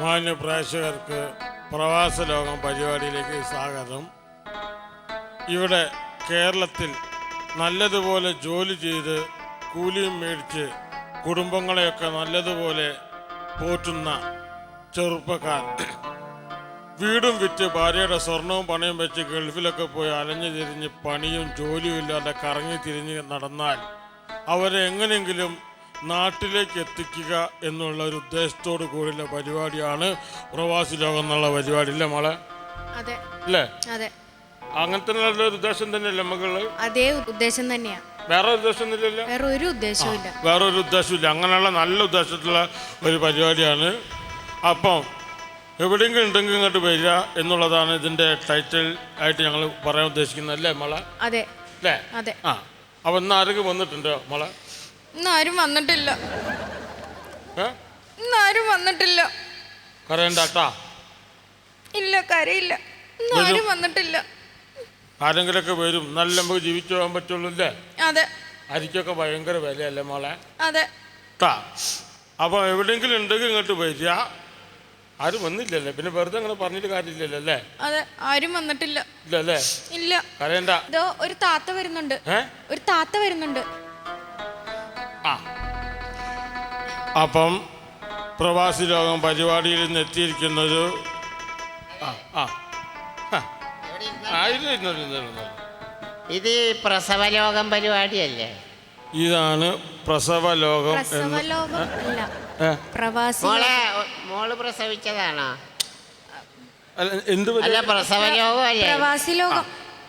മാന്യ പ്രേക്ഷകർക്ക് പ്രവാസ ലോകം പരിപാടിയിലേക്ക് സ്വാഗതം. ഇവിടെ കേരളത്തിൽ നല്ലതുപോലെ ജോലി ചെയ്ത് കൂലിയും മേടിച്ച് കുടുംബങ്ങളെയൊക്കെ നല്ലതുപോലെ പോറ്റുന്ന ചെറുപ്പക്കാർ. വീടും വിറ്റ് ഭാര്യയുടെ സ്വർണവും പണയും വെച്ച് ഗൾഫിലൊക്കെ പോയി അലഞ്ഞു തിരിഞ്ഞ് പണിയും ജോലിയും ഇല്ലാതെ കറങ്ങി തിരിഞ്ഞ് നടന്നാൽ അവരെ എങ്ങനെയെങ്കിലും നാട്ടിലേക്ക് എത്തിക്കുക എന്നുള്ള ഒരു ഉദ്ദേശത്തോട് കൂടിയുള്ള പരിപാടിയാണ് പ്രവാസി ലോകം എന്നുള്ള പരിപാടി അല്ലേ മോളെ? അതെ. അല്ലേ അതെ. അങ്ങനത്തെ നല്ലൊരു ഉദ്ദേശം തന്നെയല്ലേ മകൾ അതേ ഉദ്ദേശം തന്നെയാ. വേറെ ഉദ്ദേശം ഒന്നുമില്ലല്ലോ വേറെ ഒരു ഉദ്ദേശവും ഇല്ല. വേറെ ഒരു ഉദ്ദേശമില്ല അങ്ങനെയുള്ള നല്ല ഉദ്ദേശത്തിലുള്ള ഒരു പരിപാടിയാണ്. അപ്പം എവിടെയെങ്കിലും ഉണ്ടെങ്കിൽ ഇങ്ങോട്ട് വരിക എന്നുള്ളതാണ് ഇതിന്റെ ടൈറ്റിൽ ആയിട്ട് ഞങ്ങൾ പറയാൻ ഉദ്ദേശിക്കുന്നത് അല്ലേ മോളെ? അതെ. അല്ലേ അതെ. ആ. അപ്പം ഇന്ന് ആരെങ്കിലും വന്നിട്ടുണ്ടോ മോളെ? ഇന്ന് ആരും വന്നിട്ടില്ല ഇന്നാരും വന്നിട്ടില്ല. കരയണ്ടാട്ടാ? ഇല്ല കരയില്ല. ഇന്ന് ആരും വന്നിട്ടില്ല. ആരെങ്കിലൊക്കെ വരും. നല്ല നമുക്ക് ജീവിച്ചു പോകാൻ പറ്റുള്ളൂ അല്ലേ അതെ. അരിക്കൊക്കെ ഭയങ്കര വിലയല്ലേ മോളെ? അതെ. ട്ടാ അപ്പോൾ എവിടെയെങ്കിലും ഉണ്ടെങ്കിൽ ഇങ്ങോട്ട് വരിക. ആരും വന്നില്ലല്ലേ? പിന്നെ വെറുതെ അങ്ങനെ പറഞ്ഞിട്ട് കാര്യമില്ലല്ലോ അല്ലേ? അതെ ആരും വന്നിട്ടില്ല. ഇല്ലല്ലേ? ഇല്ല. കരയണ്ട. ഇതോ ഒരു താത്ത വരുന്നുണ്ട്. ഏ? ഒരു താത്ത വരുന്നുണ്ട്. അപ്പം പ്രവാസി ലോകം പരിപാടിയിൽ നിന്ന് എത്തിയിരിക്കുന്നത് ആ. ആ. ലോകം. ഇത് പരിപാടിയല്ലേ? ഇതാണ് പ്രസവ ലോകം പ്രസവലോകം അല്ല. പ്രവാസി മോളെ മോൾ പ്രസവിച്ചതാണോ? അല്ല, എന്ത് പരി- അല്ല പ്രസവലോകം അല്ലേ? പ്രവാസി ലോകം.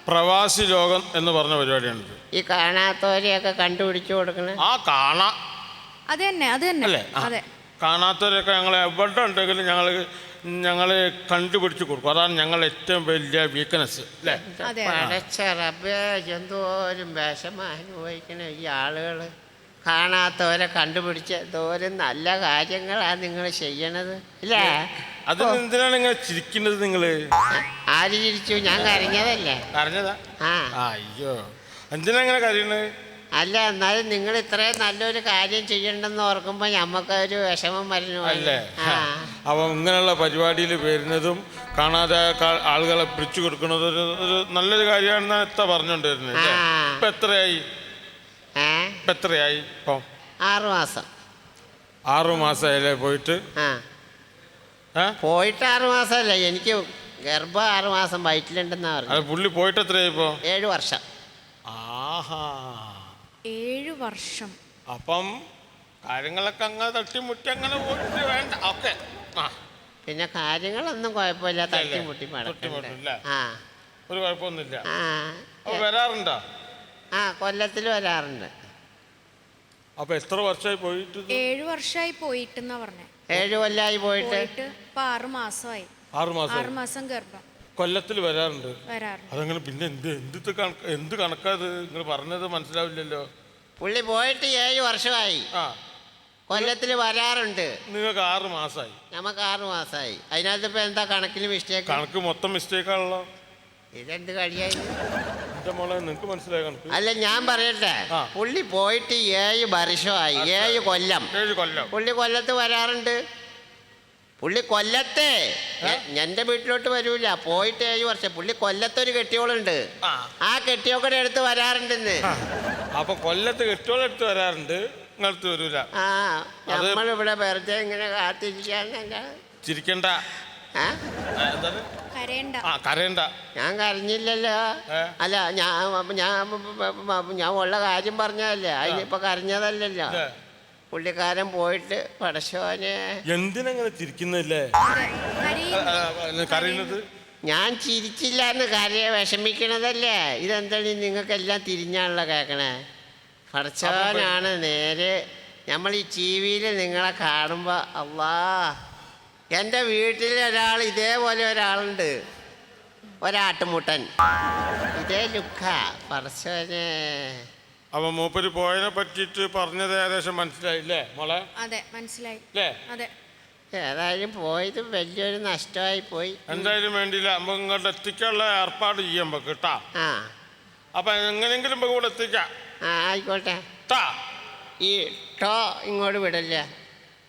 പ്രവാസി ലോകം എന്ന് പറഞ്ഞ പരിപാടിയാണിത് ഈ കാണാത്തവരെയൊക്കെ കണ്ടുപിടിച്ചു കൊടുക്കണേ. ആ കാണാ. അത് തന്നെ അത് തന്നെ. അല്ലേ? ആ. അതെ. കാണാത്തവരൊക്കെ ഞങ്ങൾ എവിടെ ഉണ്ടെങ്കിലും ഞങ്ങൾ ഞങ്ങൾ കണ്ടുപിടിച്ച് കൊടുക്കും. അതാണ് ഞങ്ങളുടെ ഏറ്റവും വലിയ വീക്ക്നെസ് അല്ലേ? അതെ പടച്ച റബ്ബേ എന്തോരം വിഷമം അനുഭവിക്കണ ഈ ആളുകൾ കാണാത്തവരെ കണ്ടുപിടിച്ച് തോരും നല്ല കാര്യങ്ങളാണ് നിങ്ങൾ ചെയ്യണത് ഇല്ലേ? അതിനെന്തിനാണ് ഇങ്ങനെ ചിരിക്കുന്നത് നിങ്ങൾ ആര് ചിരിച്ചു? ഞാൻ കരഞ്ഞതല്ലേ? കരഞ്ഞതാ? ആ. അയ്യോ. എന്തിനാ ഇങ്ങനെ കരയണത് അല്ല എന്നാലും നിങ്ങൾ ഇത്രയും നല്ലൊരു കാര്യം ചെയ്യണ്ടെന്ന് ഓർക്കുമ്പോൾ ഞമ്മക്കൊരു വിഷമം വരുന്നു. അല്ലേ? അപ്പം ഇങ്ങനെയുള്ള പരിപാടിയിൽ വരുന്നതും കാണാതെ ആളുകളെ പിടിച്ചു കൊടുക്കുന്നതും ഒരു ഒരു നല്ലൊരു കാര്യമാണെന്നാണ് എത്ര പറഞ്ഞുകൊണ്ടിരുന്നത്. ഇപ്പം എത്രയായി? ഇപ്പം എത്രയായി ഇപ്പൊ? ആറു മാസം. ആറു മാസമായില്ലേ പോയിട്ട്? ആ. ഏ? പോയിട്ട് ആറു മാസമല്ല? എനിക്ക് ഗർഭം ആറു മാസം വയറ്റിലുണ്ടെന്നാ പറഞ്ഞു അത് പുള്ളി പോയിട്ട് എത്രയായി ഇപ്പോൾ ഏഴ് വർഷം. ആഹാ. ഏഴു വർഷം. അപ്പം കാര്യങ്ങളൊക്കെ അങ്ങ് തട്ടിമുട്ടി അങ്ങനെ പോയിട്ട് വേണ്ട. ഓക്കെ. ആ. പിന്നെ കാര്യങ്ങളൊന്നും കുഴപ്പമില്ല. തട്ടിമുട്ടി തട്ടിമുട്ടില്ല. ആ. ഒരു കുഴപ്പമൊന്നുമില്ല. ആ. അപ്പോൾ വരാറുണ്ടോ? ആ കൊല്ലത്തിൽ വരാറുണ്ട്. അപ്പോൾ എത്ര വർഷമായി പോയിട്ട് ഇത്? ഏഴു വർഷമായി പോയിട്ടെന്നാ പറഞ്ഞേ. ഏഴ് കൊല്ലമായി പോയിട്ട്? പോയിട്ട് ഇപ്പൊ ആറു മാസമായി. ആറ് മാസം ആറു മാസം ഗർഭം. കൊല്ലത്തിൽ വരാറുണ്ട്. വരാറുണ്ട്. അതങ്ങനെ പിന്നെ എന്ത് എന്ത് കണക്ക് എന്ത് കണക്കാത് നിങ്ങൾ പറഞ്ഞത് മനസ്സിലാവില്ലല്ലോ. പുള്ളി പോയിട്ട് ഏഴ് വർഷമായി. ആ. കൊല്ലത്തിൽ വരാറുണ്ട്. നിങ്ങൾക്ക് ആറ് മാസമായി. നമുക്ക് ആറ് മാസമായി. അതിനകത്ത് ഇപ്പൊ എന്താ കണക്കിന് മിസ്റ്റേക്ക് കണക്ക് മൊത്തം മിസ്റ്റേക്ക് ആണല്ലോ. ഇതെന്ത് കഴിയായി? അല്ല ഞാൻ പറയട്ടെ. പുള്ളി പോയിട്ട് ഏഴ് വർഷമായി. ഏഴ് കൊല്ലം. പുള്ളി കൊല്ലത്ത് വരാറുണ്ട്. പുള്ളി കൊല്ലത്തെ. എന്റെ വീട്ടിലോട്ട് വരൂല. പോയിട്ട് ഏഴ് വർഷം. പുള്ളി കൊല്ലത്തൊരു കെട്ടിയോളുണ്ട്. ആ. കെട്ടിയോക്കടെ അടുത്ത് വരാറുണ്ടെന്ന്. ആ. അപ്പൊ കൊല്ലത്ത് കെട്ടിയോളടുത്ത് വരാറുണ്ട്. വരൂല. ആ. നമ്മളിവിടെ വെറുതെ ഇങ്ങനെ കാത്തിരിക്കാൻ ചിരിക്കണ്ട. ആ? കരയണ്ട. ആ കരയണ്ട. ഞാൻ കരഞ്ഞില്ലല്ലോ. അല്ല ഞാൻ ഞാൻ ഞാൻ ഉള്ള കാര്യം പറഞ്ഞതല്ലേ. അതിനിപ്പൊ കരഞ്ഞതല്ലല്ലോ? പുള്ളിക്കാരൻ പോയിട്ട് പടശോനെ എന്തിനങ്ങനെ ചിരിക്കുന്നില്ലേ? കരയുന്നത്? ഞാൻ ചിരിച്ചില്ല എന്ന് കരയെ വിഷമിക്കണതല്ലേ. ഇതെന്താണ് നിങ്ങൾക്കെല്ലാം തിരിഞ്ഞാണല്ലോ കേൾക്കണേ പടച്ചവനാണ് നേരെ നമ്മൾ ഈ ടി വിയിൽ നിങ്ങളെ കാണുമ്പോൾ അള്ളാ എന്റെ വീട്ടിൽ ഒരാൾ ഇതേപോലെ ഒരാളുണ്ട്. ഒരാട്ടുമുട്ടൻ. ഇതേ ലുക്കാ പടച്ചവനെ അപ്പൊ മൂപ്പര് പോയതിനെ പറ്റിയിട്ട് പറഞ്ഞത് ഏകദേശം മനസ്സിലായില്ലേ മോളെ? അതെ മനസ്സിലായി. അല്ലേ അതെ. ഏതായാലും പോയത് വലിയൊരു നഷ്ടമായി പോയി എന്തായാലും വേണ്ടിയില്ല. നമുക്ക് ഇങ്ങോട്ട് എത്തിക്കാനുള്ള ഏർപ്പാട് ചെയ്യാം നമുക്ക് കേട്ടാ. ആ. അപ്പൊ എങ്ങനെയെങ്കിലും നമുക്ക് ഇവിടെ എത്തിക്കാം. ആ ആയിക്കോട്ടെ. ട്ടാ. ഈ ടോ ഇങ്ങോട്ട് വിടല്ല?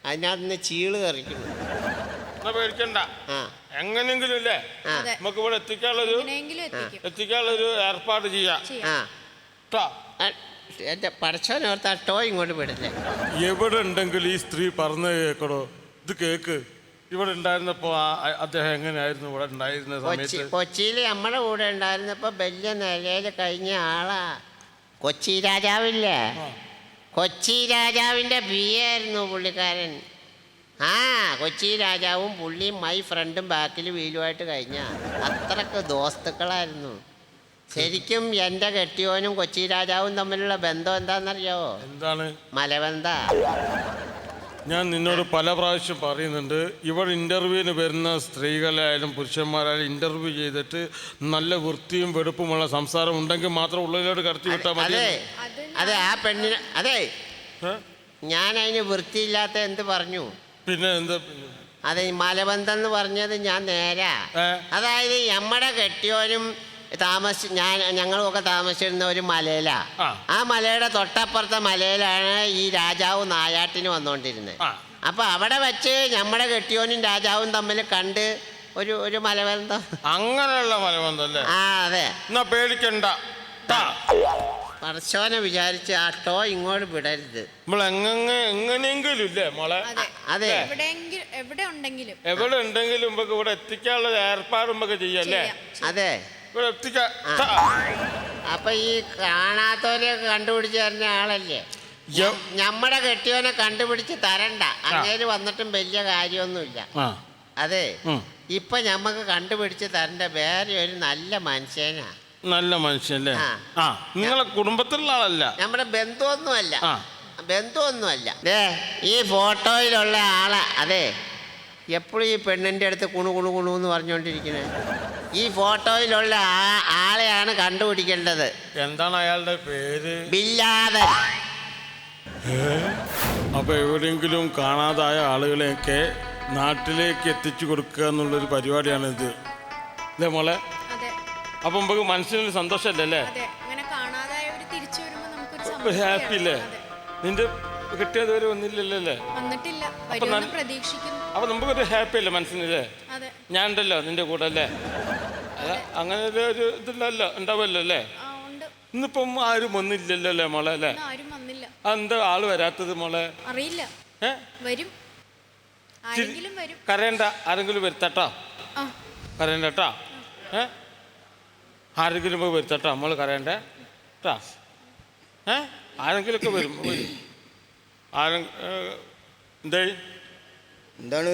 അതിനകത്ത് നിന്ന് ചീൾ തെറിക്കുന്നു എന്നാ പേടിക്കണ്ട. എങ്ങനെങ്കിലും എങ്ങനെയെങ്കിലും ഇല്ലേ നമുക്ക് ഇവിടെ എത്തിക്കാനുള്ളൊരു എങ്ങനെയെങ്കിലും എത്തിക്കും. എത്തിക്കാനുള്ളൊരു ഏർപ്പാട് ചെയ്യാം. എന്റെ ചെയ്യാം. ആ, എന്റെ പടച്ചോനോർത്ത് ആ ടോ ഇങ്ങോട്ട് വിടില്ലേ എവിടെ ഉണ്ടെങ്കിൽ ഈ സ്ത്രീ പറഞ്ഞു കേക്കടോ? ഇത് കേക്ക്. ഇവിടെ ഉണ്ടായിരുന്നപ്പോ അദ്ദേഹം എങ്ങനെയായിരുന്നു ഇവിടെ ഉണ്ടായിരുന്ന കൊച്ചി സമയത്ത്? കൊച്ചിയിൽ നമ്മുടെ കൂടെ ഉണ്ടായിരുന്നപ്പോ വലിയ നിലയിൽ കഴിഞ്ഞ ആളാ. കൊച്ചി രാജാവില്ലേ? കൊച്ചി രാജാവിന്റെ ബി ആയിരുന്നു പുള്ളിക്കാരൻ. ആ കൊച്ചി രാജാവും പുള്ളിയും മൈ ഫ്രണ്ടും ബാക്കിൽ വീലുമായിട്ട് കഴിഞ്ഞ. അത്രയ്ക്ക് ദോസ്തുക്കളായിരുന്നു. ശരിക്കും എന്റെ കെട്ടിയോനും കൊച്ചി രാജാവും തമ്മിലുള്ള ബന്ധം എന്താണെന്നറിയാവോ എന്താണ്? മലബന്ധ. ഞാൻ നിന്നോട് പല പ്രാവശ്യം പറയുന്നുണ്ട് ഇവർ ഇന്റർവ്യൂവിന് വരുന്ന സ്ത്രീകളായാലും പുരുഷന്മാരായാലും ഇന്റർവ്യൂ ചെയ്തിട്ട് നല്ല വൃത്തിയും വെടുപ്പുമുള്ള സംസാരം ഉണ്ടെങ്കിൽ മാത്രം ഉള്ളിലോട്ട് കടത്തി വിട്ടാൽ മതി അതെ. അതെ ആ പെണ്ണിന് അതെ? ഞാൻ അതിന് വൃത്തിയില്ലാത്ത എന്ത് പറഞ്ഞു? പിന്നെ എന്താ? അതെ ഈ മലബന്ധം എന്ന് പറഞ്ഞത് ഞാൻ നേരാ. ഏ? അതായത് നമ്മുടെ കെട്ടിയോനും താമസ ഞാൻ ഞങ്ങളുമൊക്കെ താമസിച്ചിരുന്ന ഒരു മലയിലാ. ആ. ആ മലയുടെ തൊട്ടപ്പുറത്തെ മലയിലാണ് ഈ രാജാവ് നായാട്ടിന് വന്നുകൊണ്ടിരുന്നത് ആ. അപ്പൊ അവിടെ വെച്ച് നമ്മുടെ കെട്ടിയോനും രാജാവും തമ്മിൽ കണ്ട് ഒരു ഒരു മലബന്ധം. അങ്ങനെയുള്ള മലബന്ധം അല്ലേ? ആ അതെ. എന്നാ പേടിക്കണ്ട. ട്ടാ. പർശോനെ വിചാരിച്ച് ആ ടോ ഇങ്ങോട്ട് വിടരുത്. നമ്മൾ എങ്ങനെ എങ്ങനെയെങ്കിലും ഇല്ലേ മോളെ? അതെ. എവിടെയെങ്കിലും എവിടെ ഉണ്ടെങ്കിലും. എവിടെ ഉണ്ടെങ്കിലും നമുക്ക് ഇവിടെ എത്തിക്കാനുള്ള ഏർപ്പാട് നമുക്ക് ചെയ്യല്ലേ അതെ. ഇവിടെ എത്തിക്കാ. അപ്പൊ ഈ കാണാത്തവരെ കണ്ടുപിടിച്ച് തരുന്ന ആളല്ലേ? നമ്മുടെ കെട്ടിയവനെ കണ്ടുപിടിച്ച് തരണ്ട. അങ്ങേര് വന്നിട്ടും വലിയ കാര്യമൊന്നുമില്ല. അതെ. ഇപ്പൊ ഞമ്മക്ക് കണ്ടുപിടിച്ച് തരണ്ട വേറെ ഒരു നല്ല മനുഷ്യനാ. നല്ല മനുഷ്യല്ലേ ആ. ആ നിങ്ങളെ കുടുംബത്തിലുള്ള ആളല്ല. നമ്മുടെ ബന്ധുവൊന്നുമല്ല. ആ. ബന്ധുവൊന്നുമല്ല. ദേ ഈ ഫോട്ടോയിലുള്ള ആളെ അതെ. എപ്പോഴും ഈ പെണ്ണിന്റെ അടുത്ത് കുണു കുണു കുണു എന്ന് പറഞ്ഞുകൊണ്ടിരിക്കുന്നത്. ഈ ഫോട്ടോയിലുള്ള ആ ആളെയാണ് കണ്ടുപിടിക്കേണ്ടത്. എന്താണ് അയാളുടെ പേര്? ബില്ലാതൻ അപ്പൊ എവിടെയെങ്കിലും കാണാതായ ആളുകളെയൊക്കെ നാട്ടിലേക്ക് എത്തിച്ചു കൊടുക്കുക എന്നുള്ളൊരു പരിപാടിയാണ് ഇത് അല്ലേ മോളെ അപ്പൊ നമുക്ക് മനസ്സിനൊരു സന്തോഷമല്ലേ? അല്ലേ ഹാപ്പി അല്ലേ നിന്റെ കിട്ടിയത് വരെ വന്നില്ലല്ലേ അപ്പൊ നമുക്കൊരു ഹാപ്പി അല്ലേ മനസ്സിനല്ലേ? ഞാൻ ഉണ്ടല്ലോ നിന്റെ കൂടെ അല്ലേ? അങ്ങനെ ഒരു ഇതില്ലല്ലോ ഉണ്ടാവുമല്ലോ അല്ലേ? ഇന്നിപ്പം ആരും വന്നില്ലല്ലോ അല്ലേ മോളെ അല്ലേ? അതെന്താ ആൾ വരാത്തത് മോളെ? അറിയില്ല. വരും. കരയണ്ട ആരെങ്കിലും വരുത്തട്ടോ. ആ. കരയണ്ട കേട്ടോ ഏ? ആരെങ്കിലും പോയി വരുത്തട്ടോ നമ്മൾ കരയണ്ടേ? കേട്ടാ ഏ? ആരെങ്കിലുമൊക്കെ വരും വരും. ആരെ എന്തേ? എന്താണ്?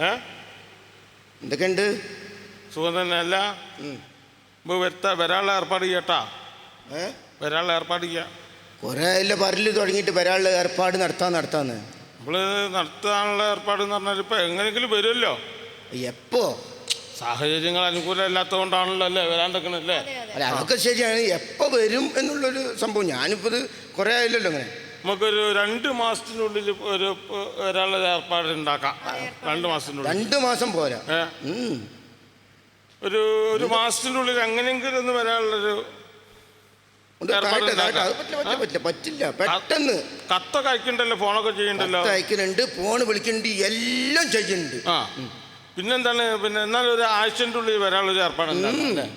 ഏ? എന്തൊക്കെയുണ്ട്? സുഖം തന്നെ അല്ല. ഇപ്പോൾ വരുത്ത വരാനുള്ള ഏർപ്പാട് ചെയ്യട്ടാ ഏ? വരാനുള്ള ഏർപ്പാട് ചെയ്യാം. കുറേ ഇല്ല പറൽ തുടങ്ങിയിട്ട് വരാനുള്ള ഏർപ്പാട് നടത്താൻ നടത്താന്ന്. നമ്മൾ നടത്താനുള്ള ഏർപ്പാട് എന്ന് പറഞ്ഞാൽ ഇപ്പോൾ എങ്ങനെയെങ്കിലും വരുമല്ലോ എപ്പോ? സാഹചര്യങ്ങൾ അനുകൂലമല്ലാത്തതുകൊണ്ടാണല്ലോ അല്ലേ വരാൻ തക്കണല്ലേ അതെ അതെ അല്ല അതൊക്കെ ശരിയാണ്. എപ്പോൾ വരും എന്നുള്ളൊരു സംഭവം. ഞാനിപ്പോൾ ഇത് കുറേ ആയില്ലല്ലോ അങ്ങനെ നമുക്കൊരു രണ്ട് മാസത്തിനുള്ളിൽ ഒരു ഒരാളെ ഏർപ്പാട് ഉണ്ടാക്കാം. രണ്ട് മാസത്തിനുള്ളിൽ. രണ്ട് മാസം പോരാ. ഒരു ഒരു മാസത്തിനുള്ളിൽ എങ്ങനെയെങ്കിലും ഒന്ന് വരാനുള്ളൊരു. പറ്റില്ല പെട്ടെന്ന്. കത്തൊക്കെ അയക്കണ്ടല്ലോ ഫോണൊക്കെ ചെയ്യണ്ടല്ലോ അയക്കുന്നുണ്ട് ഫോൺ വിളിക്കുന്നുണ്ട് എല്ലാം ചെയ്യുന്നുണ്ട്. ആ. പിന്നെന്താണ്? പിന്നെ എന്നാലും ഒരു ആഴ്ചന്റെ ഉള്ളിൽ വരാനുള്ളൊരു ഏർപ്പാട്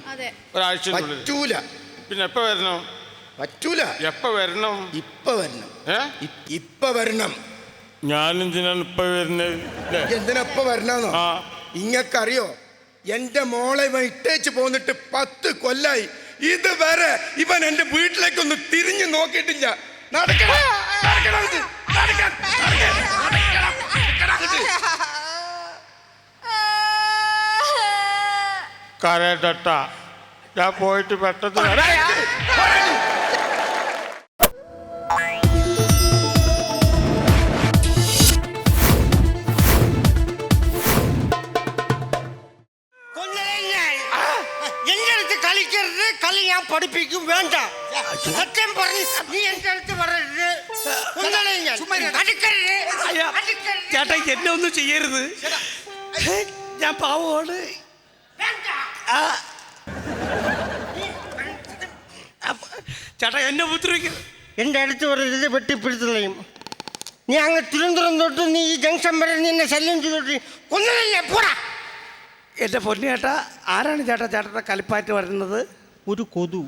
അതെ. ഒരാഴ്ചന്റെ ഉള്ളിൽ. പറ്റൂല. പിന്നെ എപ്പോൾ വരണം? പറ്റൂല. എപ്പോൾ വരണം? ഇപ്പൊ വരണം. ഏ? ഇപ്പൊ വരണം. ഞാനെന്തിനാണ് ഇപ്പം വരുന്നത് എന്തിനപ്പ വരണമെന്നോ ആ. ഇങ്ങക്കറിയോ? എന്റെ മോളെ ഇവൻ ഇട്ടേച്ച് പോന്നിട്ട് പത്ത് കൊല്ലായി. ഇതുവരെ ഇവൻ എന്റെ വീട്ടിലേക്കൊന്ന് തിരിഞ്ഞു നോക്കിയിട്ടില്ല. നടക്കണം കരയട്ട ഞാൻ പോയിട്ട് പെട്ടെന്ന് കളിക്കരുത്. കളി ഞാൻ പഠിപ്പിക്കും. വേണ്ട. സത്യം പറഞ്ഞ് നീ എന്റെ അടുത്ത് പറയരുത്. ചേട്ടാ എന്നെ ഒന്നും ചെയ്യരുത്. ഞാൻ പാവമാണ്. ചേട്ടാ എന്നെ ഉപദ്രവിക്കരുത് എന്റെ അടുത്ത് പറയരുത് വെട്ടിപ്പിടുത്തുള്ളയും നീ അങ്ങ് തിരുവനന്തപുരം തൊട്ട് നീ ഈ ജംഗ്ഷൻ വരെ നിന്നെ ശല്യം ചെയ്തോട്ട് കൊന്നതല്ലേ? പോടാ. എന്റെ പൊന്നേട്ടാ ആരാണ് ചേട്ടാ ചേട്ടന്റെ കലിപ്പാറ്റ് വരുന്നത്? ഒരു കൊതു.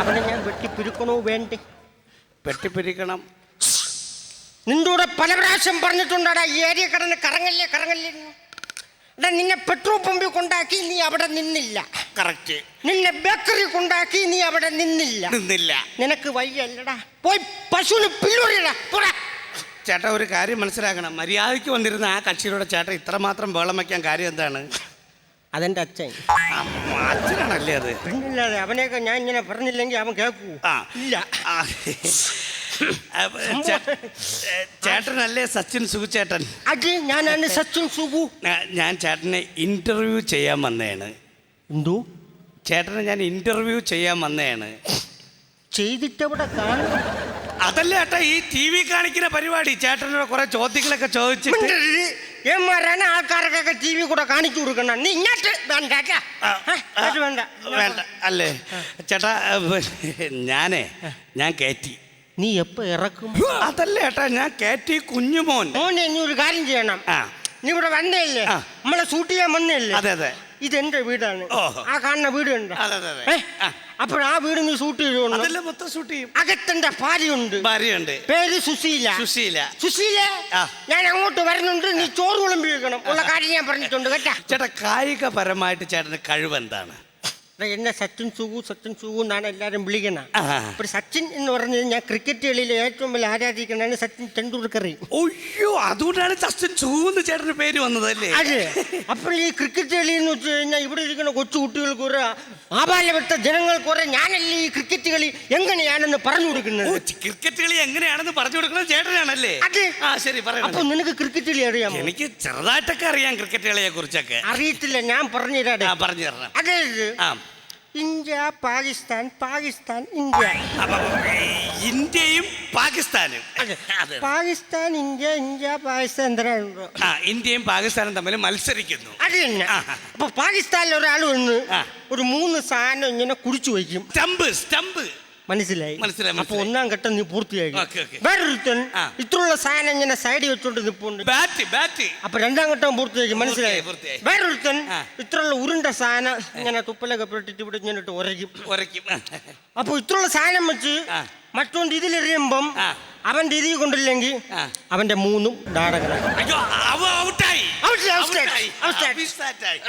അവനെ ഞാൻ വെട്ടിപ്പിരുക്കണോ വേണ്ടേ? വെട്ടിപ്പിരിക്കണം നിന്റെ കൂടെ പല പ്രാവശ്യം പറഞ്ഞിട്ടുണ്ടാടാ ഈ ഏരിയ കടന്ന് കറങ്ങല്ലേ കറങ്ങല്ലേ. എടാ നിന്നെ പെട്രോൾ പമ്പിൽ കൊണ്ടാക്കി നീ അവിടെ നിന്നില്ല. കറക്റ്റ് നിന്നെ ബേക്കറി കൊണ്ടാക്കി നീ അവിടെ നിന്നില്ല. നിന്നില്ല. നിനക്ക് വയ്യല്ലടാ. പോയി പശുവിന് പില്ലുറിയടാ പോടാ. ചേട്ടാ ഒരു കാര്യം മനസ്സിലാക്കണം. മര്യാദയ്ക്ക് വന്നിരുന്ന ആ കക്ഷിയുടെ ചേട്ടൻ ഇത്ര മാത്രം വേളം വയ്ക്കാൻ കാര്യം എന്താണ്? അതെന്റെ അച്ഛൻ. അച്ഛനാണല്ലേ അത്? പിന്നില്ലാതെ അവനെയൊക്കെ ഞാൻ ഇങ്ങനെ പറഞ്ഞില്ലെങ്കിൽ അവൻ കേൾക്കൂ. ആ. ഇല്ല. ചേട്ടനല്ലേ സച്ചിൻ സുഖുചേട്ടൻ അത് ഞാനാണ് സച്ചിൻ സുഖു ഞാൻ ചേട്ടനെ ഇന്റർവ്യൂ ചെയ്യാൻ വന്നതാണ്. എന്തോ? ചേട്ടനെ ഞാൻ ഇന്റർവ്യൂ ചെയ്യാൻ വന്നതാണ്. ചെയ്തിട്ടവിടെ കാണും? അതല്ലേ ചേട്ടാ ഈ ടി വി കാണിക്കുന്ന പരിപാടി? ചേട്ടനോട് കുറെ ചോദ്യങ്ങളൊക്കെ ചോദിച്ചിട്ട്. ഏമാരാണ് ആൾക്കാർക്കൊക്കെ ടി വി കൂടെ കാണിച്ചു കൊടുക്കണം? നീ വേണ്ട ഇങ്ങോട്ട് വേണ്ട. വേണ്ട. അല്ലേ? ചേട്ടാ ഞാനേ ഞാൻ കയറ്റി നീ എപ്പോ ഇറക്കും? അതല്ല ഏട്ടാ ഞാൻ കയറ്റി കുഞ്ഞുമോൻ. മോനെ നീ ഒരു കാര്യം ചെയ്യണം. ആ. നീ ഇവിടെ വന്നേല്ലേ ആ. നമ്മളെ ഷൂട്ട് ചെയ്യാൻ വന്നേല്ലേ അതെ അതെ. ഇതെന്റെ വീടാണ്. ആ കാണുന്ന വീട് ഉണ്ട് അതെ, അതെ, അതെ. ആ. അപ്പോൾ ആ വീട് നീ ഷൂട്ട് ചെയ്തോണ്ട് അതല്ലേ മൊത്തം ഷൂട്ട് ചെയ്യും. അകത്തെന്റെ ഭാര്യയുണ്ട്. ഭാര്യയുണ്ട്. പേര് സുശീല. സുശീല. സുശീല ആ. ഞാൻ അങ്ങോട്ട് വരുന്നുണ്ട്. നീ ചോറ് വിളമ്പി വെക്കണം ഉള്ള കാര്യം ഞാൻ പറഞ്ഞിട്ടുണ്ട്. കേട്ടാ. ചേട്ടാ കായികപരമായിട്ട് ചേട്ടന് കഴിവ് എന്താണ്? എന്നെ സച്ചിൻ സുഗു സച്ചിൻ സുഗു എന്നാണ് എല്ലാവരും വിളിക്കുന്നത് അപ്പൊ സച്ചിൻ എന്ന് പറഞ്ഞു ഞാൻ ക്രിക്കറ്റ് കളിയിൽ ഏറ്റവും വലിയ ആരാധിക്കുന്നതാണ് സച്ചിൻ ടെണ്ടുൽക്കർ. ഒയ്യോ അതുകൊണ്ടാണ് സച്ചിൻ ചൂന്ന് ചേട്ടന് പേര് വന്നതല്ലേ? അതെ. അപ്പോൾ ഈ ക്രിക്കറ്റ് കളി എന്ന് വെച്ച് കഴിഞ്ഞാൽ ഇവിടെ ഇരിക്കുന്ന കൊച്ചു കുട്ടികൾക്ക് ഒരു ആപാലപ്പെട്ട ജനങ്ങൾ കുറെ ഞാനല്ലേ ഈ ക്രിക്കറ്റ് കളി എങ്ങനെയാണെന്ന് പറഞ്ഞു കൊടുക്കുന്നത്? ക്രിക്കറ്റ് കളി എങ്ങനെയാണെന്ന് പറഞ്ഞു കൊടുക്കുന്നത് ചേട്ടനാണല്ലേ? അതെ. ആ ശരി അപ്പൊ പറയണം നിനക്ക് ക്രിക്കറ്റ് കളി അറിയാമോ? എനിക്ക് ചെറുതായിട്ടൊക്കെ അറിയാം ക്രിക്കറ്റ് കളിയെ കുറിച്ചൊക്കെ അറിയത്തില്ല ഞാൻ പറഞ്ഞു തരാം. പറഞ്ഞു തരാം അതെ ആ. India Pakistan Pakistan India. അപ്പൊ ഇന്ത്യയും പാകിസ്ഥാനും. അതെ. അതെ. പാകിസ്ഥാൻ ഇന്ത്യ ഇന്ത്യ പാകിസ്ഥാൻ എന്തിനാണോ ആ ഇന്ത്യയും പാകിസ്ഥാനും തമ്മിൽ മത്സരിക്കുന്നു. അത് തന്നെ. അപ്പൊ പാകിസ്ഥാനിൽ ഒരാൾ വന്ന് ആ. ഒരു മൂന്ന് സാധനം ഇങ്ങനെ കുടിച്ചു വയ്ക്കും. സ്റ്റമ്പ് സ്റ്റംപ് മനസ്സിലായി മനസ്സിലായി, അപ്പൊ മനസ്സിലായി. ഒന്നാം ഘട്ടം നീ ഓക്കേ, ഓക്കേ. വേറൊരുത്തൻ ആ. ഇത്രയുള്ള സാധനം ഇങ്ങനെ സൈഡിൽ വെച്ചോണ്ട് നിപ്പുണ്ട് ബാറ്റ് ബാറ്റ് അപ്പൊ രണ്ടാം ഘട്ടം പൂർത്തിയാക്കി മനസ്സിലായി പൂർത്തിയായി. വേറൊരുത്തൻ ആ. ഇത്രയുള്ള ഉരുണ്ട സാധനം ഇങ്ങനെ തുപ്പലൊക്കെ പെട്ടിട്ട് ഇവിടെ ഇങ്ങനെ ഇട്ട് ഉരയ്ക്കും ഉരയ്ക്കും അപ്പൊ ഇത്രയുള്ള സാധനം വെച്ച് ആ. മറ്റോണ്ട് ഇതിലെറിയുമ്പം ആ. അവന്റെ ഇതിൽ കൊണ്ടില്ലെങ്കിൽ ആ. അവന്റെ മൂന്നും ഡാടകളായി അയ്യോ അവ ഔട്ടായി Out, out, out, ഔട്ടായി. out, out. ആ, മിസ്സാറ്റായി.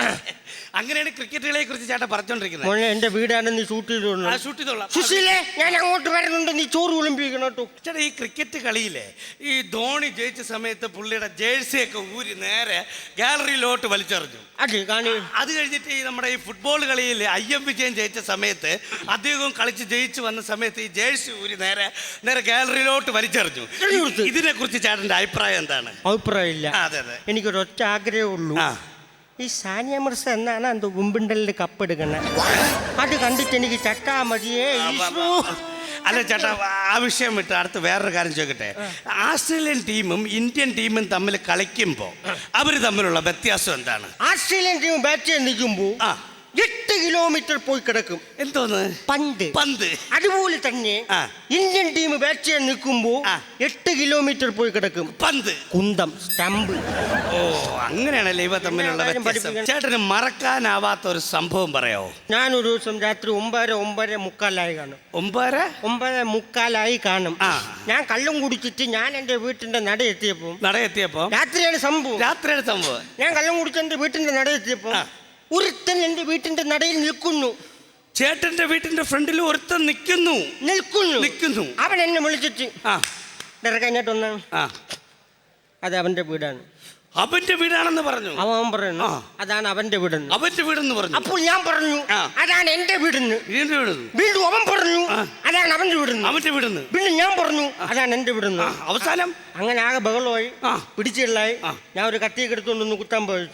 അങ്ങനെയാണ് ക്രിക്കറ്റുകളെ കുറിച്ച് ചേട്ടൻ പറഞ്ഞോണ്ടിരിക്കുന്നത്. മോനെ എന്റെ വീടാണ് നീ ഷൂട്ട് ചെയ്തോളൂ ആ, shoot ചെയ്തോളാം. സുശീലേ ഞാൻ അങ്ങോട്ട് വരുന്നുണ്ട്. നീ ചോറ് വിളമ്പിക്കണം കേട്ടോ ചേട്ടാ ഈ ക്രിക്കറ്റ് കളിയിലെ ഈ ധോണി ജയിച്ച സമയത്ത് പുള്ളിയുടെ ജേഴ്സി ഒക്കെ ഊരി നേരെ ഗാലറിയിലോട്ട് വലിച്ചെറിഞ്ഞു. അത് കാണി. അത് കഴിഞ്ഞിട്ട് ഈ നമ്മുടെ ഈ ഫുട്ബോൾ കളിയിൽ ഐ എം വിജയൻ ജയിച്ച സമയത്ത് അദ്ദേഹവും കളിച്ച് ജയിച്ചു വന്ന സമയത്ത് ഈ ജേഴ്സി ഊരി നേരെ നേരെ ഗാലറിയിലോട്ട് വലിച്ചെറിഞ്ഞു. ഇതിനെ കുറിച്ച് ചേട്ടന്റെ അഭിപ്രായം എന്താണ്? അഭിപ്രായമില്ല. ഇല്ല അതെ, അതെ. എനിക്കൊരു ഒറ്റ ആഗ്രഹമുള്ളൂ. ഈ സാനിയ മിർസ എന്നാണ് എന്തോ വിമ്പിണ്ടലിൽ കപ്പ് എടുക്കുന്നത് അത് കണ്ടിട്ട് എനിക്ക് ചട്ടാ മതിയേ ഈശോ. അല്ല ചേട്ടാ ആ വിഷയം വിട്ട് അടുത്ത് വേറൊരു കാര്യം ചോദിക്കട്ടെ? ആസ്ട്രേലിയൻ ടീമും ഇന്ത്യൻ ടീമും തമ്മിൽ കളിക്കുമ്പോൾ അവർ തമ്മിലുള്ള വ്യത്യാസം എന്താണ്? ആസ്ട്രേലിയൻ ടീം ബാറ്റ് ചെയ്യാൻ നിൽക്കുമ്പോൾ ആ. എട്ട് കിലോമീറ്റർ പോയി കിടക്കും. എന്തോന്ന്? പന്ത്. പന്ത്. അതുപോലെ തന്നെ ഇന്ത്യൻ ടീം ബാറ്റ് ചെയ്യാൻ നിൽക്കുമ്പോ. എട്ട് കിലോമീറ്റർ പോയി കിടക്കും. പന്ത്. കുന്തം സ്റ്റമ്പ്. ഓ അങ്ങനെയാണല്ലേ ഇവ തമ്മിലുള്ള ചേട്ടന് മറക്കാനാവാത്ത ഒരു സംഭവം പറയാമോ ഞാൻ ഒരു ദിവസം രാത്രി ഒമ്പതര ഒമ്പതര മുക്കാലായി കാണും. ഒമ്പതര? ഒമ്പര മുക്കാലായി കാണും. ആ. ഞാൻ കള്ളും കുടിച്ചിട്ട് ഞാൻ എന്റെ വീട്ടിന്റെ നട എത്തിയപ്പോ നട എത്തിയപ്പോ? രാത്രിയാണ് സംഭവം. രാത്രിയാണ് സംഭവം. ഞാൻ കള്ളം കുടിച്ച് എന്റെ വീട്ടിന്റെ നട എത്തിയപ്പോൾ ആ. ഒരുത്തൻ എന്റെ വീട്ടിന്റെ നടയിൽ നിൽക്കുന്നു. ചേട്ടന്റെ വീട്ടിന്റെ ഫ്രണ്ടിൽ ഒരുത്തൻ നിൽക്കുന്നു. നിൽക്കുന്നു. നിൽക്കുന്നു. അവൻ എന്നെ വിളിച്ചിട്ട് ആ. ആ. അത് അവന്റെ വീടാണ്. അവന്റെ വീടാണെന്ന് പറഞ്ഞു. അവൻ പറഞ്ഞു. അതാണ് അവന്റെ വീടെന്ന്. അവന്റെ വീടെന്ന് പറഞ്ഞു. അപ്പോൾ ഞാൻ പറഞ്ഞു അതാണ് എന്റെ വീടെന്ന്. വീടിന്റെ വീടെന്ന്. വീണ്ടും അവൻ പറഞ്ഞു അതാണ് അവന്റെ വീടെന്ന്. അവന്റെ വീടെന്ന്. പിന്നെ ഞാൻ പറഞ്ഞു അതാണ് എന്റെ വീടെന്ന്. അവസാനം? അങ്ങനെ ആകെ ബഹളമായി. പിടിച്ചുള്ളായി ഞാൻ ഒരു കത്തിയൊക്കെ എടുത്തുകൊണ്ടൊന്ന് കുത്താൻ പോയി.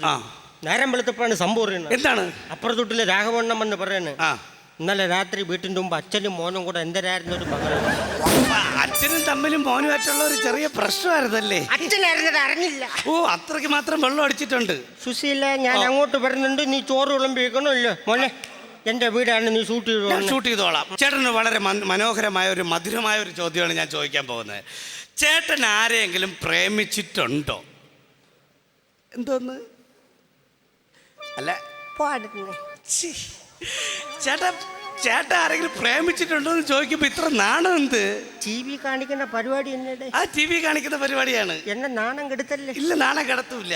നേരം വെളുത്തപ്പോഴാണ് സംഭവം പറയുന്നത് എന്താണ്? അപ്പുറത്തൊട്ടിലെ രാഘവണ്ണം എന്ന് പറയുന്നത്. ആ. ഇന്നലെ രാത്രി വീട്ടിന്റെ മുമ്പ് അച്ഛനും മോനും കൂടെ എന്തരായിരുന്നു ഒരു അപ്പൊ അച്ഛനും തമ്മിലും മോനുമായിട്ടുള്ള ഒരു ചെറിയ പ്രശ്നമായിരുന്നല്ലേ? അച്ഛനായിരുന്നത് അറിഞ്ഞില്ല. ഓ അത്രയ്ക്ക് മാത്രം വെള്ളം അടിച്ചിട്ടുണ്ട്. സുശീല ഞാൻ അങ്ങോട്ട് വരുന്നുണ്ട്. നീ ചോറ് വിളമ്പിക്കണമല്ലോ. മോനെ എന്റെ വീടാണ്. നീ ഷൂട്ട് ചെയ്തോളാം. ചെയ്തോ ഷൂട്ട് ചെയ്തോളാം. ചേട്ടന് വളരെ മനോഹരമായ ഒരു മധുരമായ ഒരു ചോദ്യമാണ് ഞാൻ ചോദിക്കാൻ പോകുന്നത്. ചേട്ടൻ ആരെയെങ്കിലും പ്രേമിച്ചിട്ടുണ്ടോ? എന്തോന്ന്? അല്ല. പാടുന്നു. ചേട്ടാ ചേട്ട ആരെങ്കിലും പ്രേമിച്ചിട്ടുണ്ടോ എന്ന് ചോദിക്കുമ്പോ ഇത്ര നാണം എന്ത്? ടി വി കാണിക്കുന്ന പരിപാടി ആ ടി വി കാണിക്കുന്ന പരിപാടിയാണ്. എന്നെ നാണം കെടുത്തല്ലേ? ഇല്ല നാണം കടത്തൂല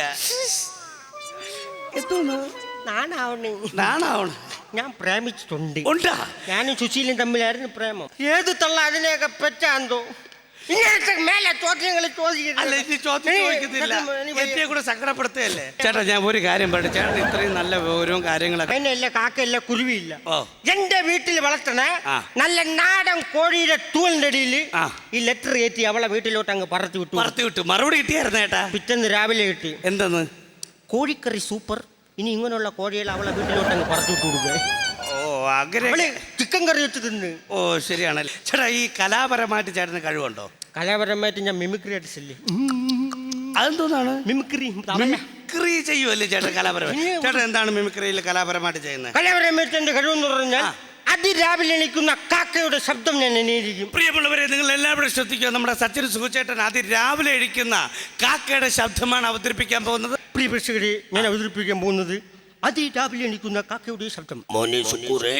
എത്തുന്നു നാണാവണേ. നാണാവണ. ഞാൻ പ്രേമിച്ചിട്ടുണ്ട്. ഉണ്ടാ. ഞാനും സുശീലും തമ്മിലായിരുന്നു പ്രേമം. ഏത് തള്ള അതിനെയൊക്കെ പെറ്റാന്തോ? ഇങ്ങനത്തെ മേലെ ചോദ്യങ്ങൾ അല്ല ഇനി ചോദ്യം ചോദിക്കുന്നില്ല എന്നെ കൂടെ സങ്കടപ്പെടുത്തുകയല്ലേ ചേട്ടാ ഞാൻ ഒരു കാര്യം പറയട്ടെ. ചേട്ടൻ ഇത്രയും നല്ല വിവരവും കാര്യങ്ങളൊക്കെ അതിനല്ല കാക്കയില്ല കുരുവിയില്ല. ഓ. എന്റെ വീട്ടിൽ വളർത്തണ ആ. നല്ല നാടൻ കോഴിയുടെ തൂലിന്റെ അടിയിൽ ആ. ഈ ലെറ്റർ കയറ്റി അവളെ വീട്ടിലോട്ട് അങ്ങ് പറത്തി വിട്ടു. പറത്തി വിട്ടു. മറുപടി കിട്ടിയായിരുന്നു ചേട്ടാ? പിറ്റേന്ന് രാവിലെ കിട്ടി. എന്തെന്ന്? കോഴിക്കറി സൂപ്പർ. ഇനി ഇങ്ങനെയുള്ള കോഴികൾ അവളെ വീട്ടിലോട്ട് അങ്ങ് പറത്തി വിട്ടു കൊടുക്കുക ഓ അങ്ങനെ അവൾ ചിക്കൻ കറി വെച്ച് തിന്ന് ഓ ശരിയാണല്ലേ. ചേട്ടാ ഈ കലാപരമായിട്ട് ചേട്ടന് കഴിവുണ്ടോ? കലാപരമായിട്ട് ഞാൻ മിമിക്രി അടിച്ചില്ലേ അതെന്തോന്നാണ്? മിമിക്രി മിമിക്രി ചെയ്യുമല്ലേ ചേട്ടൻ കലാപരമായി ചേട്ടൻ എന്താണ് മിമിക്രിയിൽ കലാപരമായിട്ട് ചെയ്യുന്നത്? കലാപരമായിട്ട് എന്റെ കഴിവെന്ന് പറഞ്ഞാൽ. അതിരാവിലെ എണീക്കുന്ന കാക്കയുടെ ശബ്ദം ഞാൻ എണീരിക്കും പ്രിയമുള്ളവരെ നിങ്ങൾ എല്ലാവരും ശ്രദ്ധിക്കുക നമ്മുടെ സച്ചിൻ സുഖചേട്ടൻ അതിരാവിലെ ഇരിക്കുന്ന കാക്കയുടെ ശബ്ദമാണ് അവതരിപ്പിക്കാൻ പോകുന്നത്. പ്രിയ പ്രേക്ഷകരെ ഞാൻ അവതരിപ്പിക്കാൻ പോകുന്നത് അതിരാവിലെ എണീക്കുന്ന കാക്കയുടെ ശബ്ദം. മോനെ സുക്കൂറെ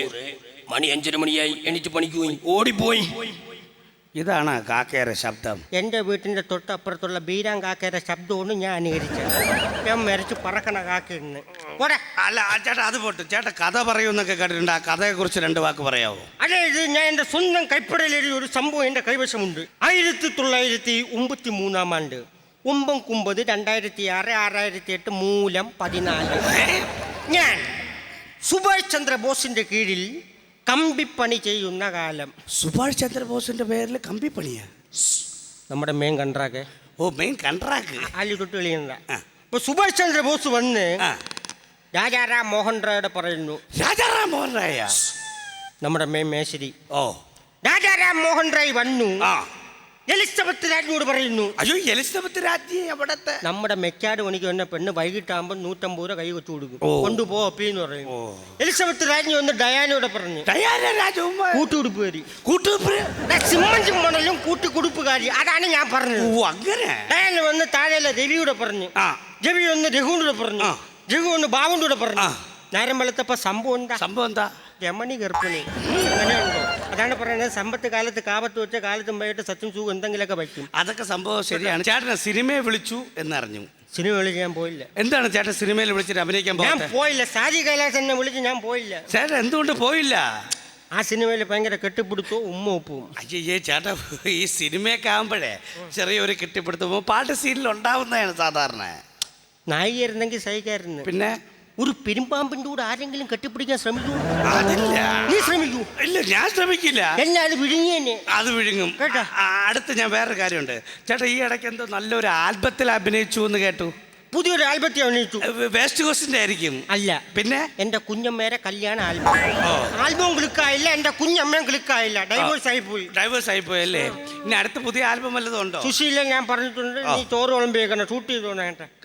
മണി അഞ്ചര മണിയായി. എണീറ്റ് പണിക്ക് പോയി. ഓടിപ്പോയി. ഇതാണ് കാക്കയുടെ ശബ്ദം. എന്റെ വീട്ടിന്റെ തൊട്ടപ്പുറത്തുള്ള ബീരാൻ കാക്കയുടെ ശബ്ദമാണ് ഞാൻ അനുകരിച്ചത് ഞാൻ മരിച്ച് പറക്കണ കാക്കയെന്ന് പോടെ അല്ല ആ ചേട്ടാ അത് പോട്ട്. ചേട്ടാ കഥ പറയുമെന്നൊക്കെ കേട്ടിട്ടുണ്ട്. ആ കഥയെക്കുറിച്ച് രണ്ട് വാക്ക് പറയാമോ അതെ ഇത് ഞാൻ എന്റെ സ്വന്തം കൈപ്പടയിലെഴുതിയ ഒരു സംഭവം എന്റെ കൈവശമുണ്ട്. ആയിരത്തി തൊള്ളായിരത്തി ഒമ്പത്തി മൂന്നാം ആണ്ട് ഒമ്പം കുമ്പത് രണ്ടായിരത്തി ആറ് ആറായിരത്തി എട്ട് മൂലം പതിനാല്. ഞാൻ സുഭാഷ് ചന്ദ്രബോസിന്റെ കീഴിൽ കമ്പിപ്പണി ചെയ്യുന്ന കാലം. സുഭാഷ് ചന്ദ്രബോസിന്റെ പേരിൽ കമ്പിപ്പണിയാ? നമ്മുടെ മെയിൻ കൺട്രാക്ക് ഓ മെയിൻ കൺട്രാക്ക് കളിയുന്ന ആ. ഇപ്പൊ സുഭാഷ് ചന്ദ്രബോസ് വന്ന് രാജാറാം മോഹൻ റായുടെ പറയുന്നു. രാജാറാം മോഹൻ റായ നമ്മുടെ മെയിൻ മേശരി. ഓ. രാജാറാം മോഹൻ റായ് വന്നു. ആ. എലിസബത്ത് രാജ്ഞിയോട് പറയുന്നു. അയ്യോ എലിസബത്ത് രാജ്ഞി എവിടത്തെ? നമ്മുടെ മെക്കാട് മണിക്ക് വന്ന പെണ്ണ് വൈകിട്ടാകുമ്പോൾ നൂറ്റമ്പത് രൂപ കൈ വെച്ചു കൊടുക്കും. ഓ. കൊണ്ടുപോ അപ്പീന്ന് പറയും എലിസബത്ത് രാജ്ഞി വന്ന് ഡയാനോട് പറഞ്ഞു. ഡയാന രാജകുമാർ കൂട്ടുകുടുപ്പ് കയറി കൂട്ടുപ്രിയ സിമ്മൻ ചിമ്മണലും കൂട്ടുകുടുപ്പുകാരി അതാണ് ഞാൻ ഓ പറഞ്ഞത് അങ്ങനെ? ഡയാന വന്ന് താഴെയല്ല രവിയോട് പറഞ്ഞു. രവി വന്ന് രഘുവിനോട് പറഞ്ഞു. രഘു വന്ന് ബാബുവിനോട് പറഞ്ഞു. നേരം വെളുത്തപ്പോ സംഭവം എന്താ? സംഭവം എന്താ? രമണി ഗർഭിണി. അങ്ങനെയുണ്ടോ. അതാണ് പറയുന്നത് സമ്പത്ത് കാലത്ത് കാപത്ത് വെച്ച കാലത്തും പോയിട്ട് സത്യം സൂ എന്തെങ്കിലുമൊക്കെ വയ്ക്കും. അതൊക്കെ സംഭവം ശരിയാണ്. ചേട്ടനെ സിനിമയെ വിളിച്ചു എന്നറിഞ്ഞു. സിനിമ വിളിച്ച് ഞാൻ പോയില്ല. എന്താണ് ചേട്ടൻ സിനിമയിൽ വിളിച്ചിട്ട് അഭിനയിക്കാൻ ഞാൻ പോയില്ല. സാജി കൈലാസ് എന്നെ വിളിച്ച് ഞാൻ പോയില്ല. ചേട്ടൻ എന്തുകൊണ്ട് പോയില്ല? ആ സിനിമയിൽ ഭയങ്കര കെട്ടിപ്പിടുത്തോ ഉമ്മ ഉപ്പും. അയ്യേ ചേട്ടാ ഈ സിനിമയൊക്കെ ആകുമ്പോഴേ ചെറിയൊരു കെട്ടിപ്പിടുത്തോ പാട്ട് സീനിൽ ഉണ്ടാവുന്നതാണ് സാധാരണ. നായികയായിരുന്നെങ്കിൽ സഹിക്കായിരുന്നു. പിന്നെ? ഒരു പെരുമ്പാമ്പിന്റെ കൂടെ ആരെങ്കിലും കെട്ടിപ്പിടിക്കാൻ ശ്രമിക്കൂ? അതില്ല. നീ ശ്രമിക്കൂ. ഇല്ല ഞാൻ ശ്രമിക്കില്ല. എന്നെ അത് വിഴുങ്ങിയെന്നെ അത് വിഴുങ്ങും. കേട്ടോ? ആ, അടുത്ത് ഞാൻ വേറൊരു കാര്യമുണ്ട്. ചേട്ടാ ഈ ഇടയ്ക്ക് എന്തോ നല്ലൊരു ആൽബത്തിൽ അഭിനയിച്ചു എന്ന് കേട്ടു. പുതിയൊരു ആൽബത്തി അഭിനയിച്ചു. വേസ്റ്റ് കോസ്റ്റിന്റെ ആയിരിക്കും. അല്ല. പിന്നെ? എന്റെ കുഞ്ഞമ്മേരെ കല്യാണ ആൽബം. ആൽബം ക്ലിക്കായില്ല എന്റെ കുഞ്ഞമ്മയും ക്ലിക്കായില്ല. ഡൈവേഴ്സ് ആയി പോയി ഡൈവേഴ്സ് ആയി പോയല്ലേ ഇനി അടുത്ത പുതിയ ആൽബം വല്ലതും ഉണ്ടോ? സുശീല ഞാൻ പറഞ്ഞിട്ടുണ്ട് നീ ചോറ് വിളമ്പിയേക്കണം ഷൂട്ട് ചെയ്തു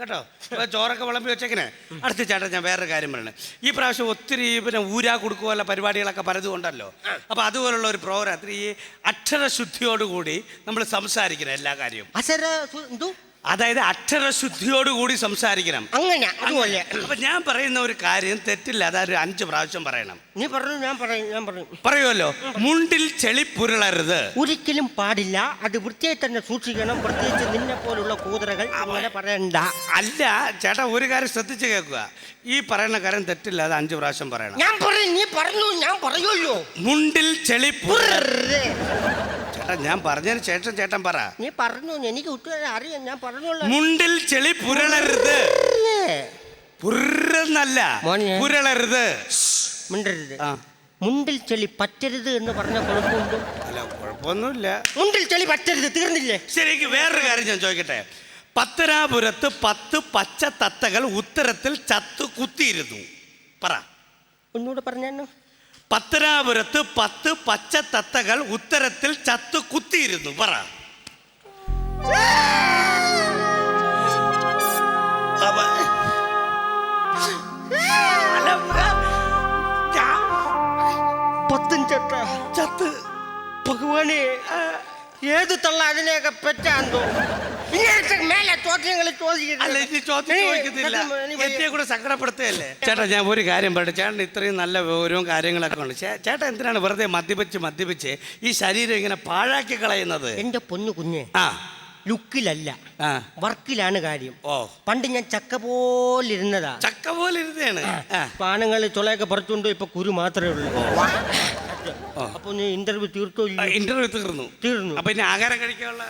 കേട്ടോ. ചോറൊക്കെ വിളമ്പി വെച്ചേക്കനെ അടുത്ത ചേട്ടാ ഞാൻ വേറൊരു കാര്യം പറയണേ. ഈ പ്രാവശ്യം ഒത്തിരി പിന്നെ ഊരാ കൊടുക്കുവല്ല പരിപാടികളൊക്കെ പലതും ഉണ്ടല്ലോ അപ്പൊ അതുപോലുള്ള ഒരു പ്രോഗ്രാം ഈ അക്ഷരശുദ്ധിയോടുകൂടി നമ്മൾ സംസാരിക്കണം എല്ലാ കാര്യവും. അക്ഷര അതായത് അക്ഷരശുദ്ധിയോടുകൂടി സംസാരിക്കണം. അങ്ങനെ അതുപോലെ. അപ്പൊ ഞാൻ പറയുന്ന ഒരു കാര്യം തെറ്റില്ല. അതൊരു അഞ്ച് പ്രാവശ്യം പറയണം. നീ പറഞ്ഞു ഞാൻ പറയും ഞാൻ പറയും. പറയുമല്ലോ. മുണ്ടിൽ ചെളി പുരളരുത്. ഒരിക്കലും പാടില്ല. അത് വൃത്തിയായി തന്നെ സൂക്ഷിക്കണം. പ്രത്യേകിച്ച് നിന്നെ പോലുള്ള കൂതറകൾ അങ്ങനെ പറയണ്ട. അല്ല ചേട്ടാ ഒരു കാര്യം ശ്രദ്ധിച്ച് കേൾക്കുക. ഈ പറയുന്ന കാര്യം തെറ്റില്ല. അത് അഞ്ച് പ്രാവശ്യം പറയണം. ഞാൻ പറയും നീ പറഞ്ഞു ഞാൻ പറയുമല്ലോ. മുണ്ടിൽ ചെളി ഉർറ്. ചേട്ടാ ഞാൻ പറഞ്ഞതിന് ശേഷം ചേട്ടൻ പറ. നീ പറഞ്ഞു എനിക്ക് അറിയാം ഞാൻ പറഞ്ഞോളാം. മുണ്ടിൽ ചെളി പുരളരുത്. പുരന്നല്ല മോനെ. പുരളരുത്. മുണ്ടരുത്. ആ. മുണ്ടിൽ ചെളി പറ്റരുത് എന്ന് പറഞ്ഞ കുഴപ്പമുണ്ട്? അല്ല കുഴപ്പമൊന്നുമില്ല. മുണ്ടിൽ ചെളി പറ്റരുത് തീർന്നില്ലേ? ശരിക്ക് വേറൊരു കാര്യം ഞാൻ ചോദിക്കട്ടെ? പത്തനാപുരത്ത് പത്ത് പച്ച തത്തകൾ ഉത്തരത്തിൽ ചത്തു കുത്തിയിരുന്നു. പറ. ഒന്നുകൂടെ പറഞ്ഞു പത്തനാപുരത്ത് പത്ത് പച്ച തത്തകൾ ഉത്തരത്തിൽ ചത്തു കുത്തിയിരുന്നു. പറ. അപ്പ- അല്ല, ഞാൻ പത്തും ചട്ട ചത്ത്. ഭഗവാനെ ഏത് തള്ള അതിനെയൊക്കെ പെറ്റാന്തോ ഇങ്ങനത്തെ മേലെ ചോദ്യങ്ങൾ ചോദിക്കരുത്. അല്ല ഇനി ചോദ്യം നീ- ചോദിക്കുന്നില്ല നീ വയ്യ. എന്നെ കൂടെ സങ്കടപ്പെടുത്തുകയല്ലേ? ചേട്ടാ ഞാൻ ഒരു കാര്യം പറയട്ടെ. ചേട്ടൻ ഇത്രയും നല്ല വിവരവും കാര്യങ്ങളൊക്കെ ഉണ്ട്. ചേ- ചേട്ടൻ എന്തിനാണ് വെറുതെ മദ്യപിച്ച് മദ്യപിച്ച് ഈ ശരീരം ഇങ്ങനെ പാഴാക്കി കളയുന്നത്? എന്റെ പൊന്നു കുഞ്ഞെ. ആ. ലുക്കിലല്ല. വർക്കിലാണ് കാര്യം. ഓ. പണ്ട് ഞാൻ ചക്ക പോലെ ഇരുന്നതാ ചക്ക പോലെ ഇരുന്നതാണ് പാനങ്ങൾ ചുളയൊക്കെ പുറത്തുണ്ടോ ഇപ്പൊ കുരു മാത്രമേ ഉള്ളൂ. അപ്പൊ ഇന്റർവ്യൂ തീർത്തോ? ഇന്റർവ്യൂ തീർന്നു. തീർന്നു. അപ്പൊ ഇനി ആഹാരം കഴിക്കാനുള്ള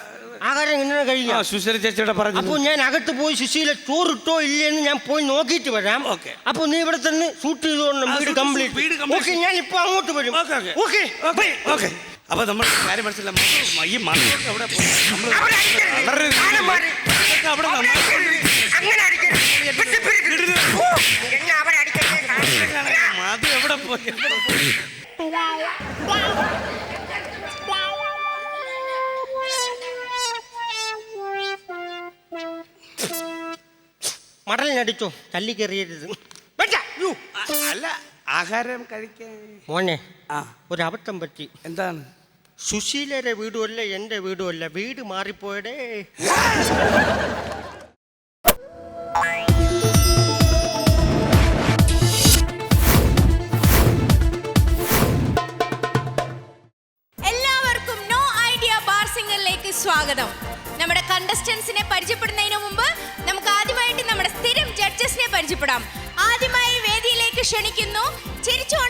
ആഹാരം ഇങ്ങനെ കഴിയാം സുശീല ചേച്ചിയുടെ അപ്പൊ പറഞ്ഞു ഞാൻ അകത്ത് പോയി സുശീല ചോറിട്ടോ ഇല്ലെന്ന് ഞാൻ പോയി നോക്കിയിട്ട് വരാം. ഓക്കെ. അപ്പൊ നീ ഇവിടെ തന്നെ ഷൂട്ട് ചെയ്തോണ്ട് വീട് കംപ്ലീറ്റ് ഓക്കെ ഞാൻ ഇപ്പൊ അങ്ങോട്ട് വരും. Okay okay. Okay. Okay okay അപ്പൊ നമ്മൾ കാര്യം മനസ്സിലായി മ- ഈ മണ്ണൊക്കെ അവിടെ പോയി. നമ്മൾ അവിടെ അടിക്കരുത്. വളരെ ആന മാറി. ഇതൊക്കെ അവിടെ നന്നായി അങ്ങനെ അടിക്കരുത്. പിടി, പിടി, പിടി. ഓ, എന്നെ അവിടെ അടിക്കരുത്. അത് എവിടെ പോയി എവിടെ പോയി? മടലിനടിച്ചോ തല്ലി കയറിയരുത് വേണ്ട, യ്യോ. അ- അല്ല ആഹാരം കഴിക്കാൻ മോനെ ആ ഒരു അബദ്ധം പറ്റി എന്താണ് സുശീലയുടെ വീടുമല്ല എന്റെ വീടുമല്ല. വീട് മാറിപ്പോയടേ. എല്ലാവർക്കും നോ ഐഡിയ ബാർ സിംഗറിലേക്ക് സ്വാഗതം. നമ്മുടെ കണ്ടസ്റ്റൻസിനെ പരിചയപ്പെടുന്നതിന് മുമ്പ് നമുക്ക് ആദ്യമായിട്ട് നമ്മുടെ സ്ഥിരം ജഡ്ജസിനെ പരിചയപ്പെടാം. ആദ്യമായി വേദിയിലേക്ക് ക്ഷണിക്കുന്നു ചിരിച്ചുകൊണ്ട്